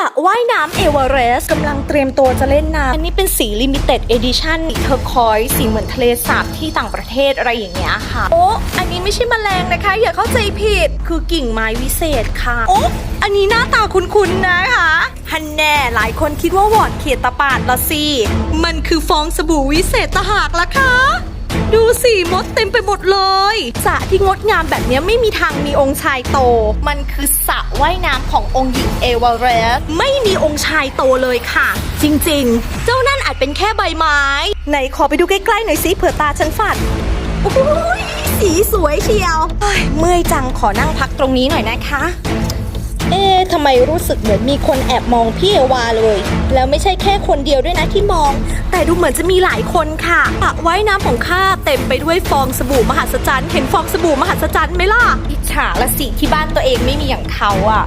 ระว่ายน้ำเอเวอเรสต์กำลังเตรียมตัวจะเล่นน้ำอันนี้เป็นสีลิมิเต็ดเอดิชั่นเทอร์คอยสีเหมือนทะเลสาบที่ต่างประเทศอะไรอย่างเงี้ยค่ะ โอ้อันนี้ไม่ใช่แมลงนะคะ อย่าเข้าใจผิดคือกิ่งไม้วิเศษค่ะ โอ้อันนี้หน้าตาคุ้นๆนะคะฮันแน่หลายคนคิดว่าวอดเขตตะปาดละสิมันคือฟองสบู่วิเศษตะหากละคะ ดูสิมดเต็มไปหมดเลยสระที่งดงามแบบนี้ไม่มีทางมีองค์ชายโต มันคือสระว่ายน้ำขององค์หญิงเอวาเรสต์ไม่มีองค์ชายโตเลยค่ะ จริงๆ เจ้านั่นอาจเป็นแค่ใบไม้ ไหนขอไปดูใกล้ๆหน่อยสิเผื่อตาฉันฝันโอ้ยสีสวยเชียวเฮ้ยเมื่อยจังขอนั่งพักตรงนี้หน่อยนะคะ เอ๊ะทำไมรู้สึกเหมือนมีคนแอบมองพี่เอวาเลย แล้วไม่ใช่แค่คนเดียวด้วยนะที่มอง แต่ดูเหมือนจะมีหลายคนค่ะสระว่ายน้ำของข้าเต็มไปด้วยฟองสบู่มหัศจรรย์ เห็นฟองสบู่มหัศจรรย์ไหมล่ะ อิจฉาละสิที่บ้านตัวเองไม่มีอย่างเขาอะ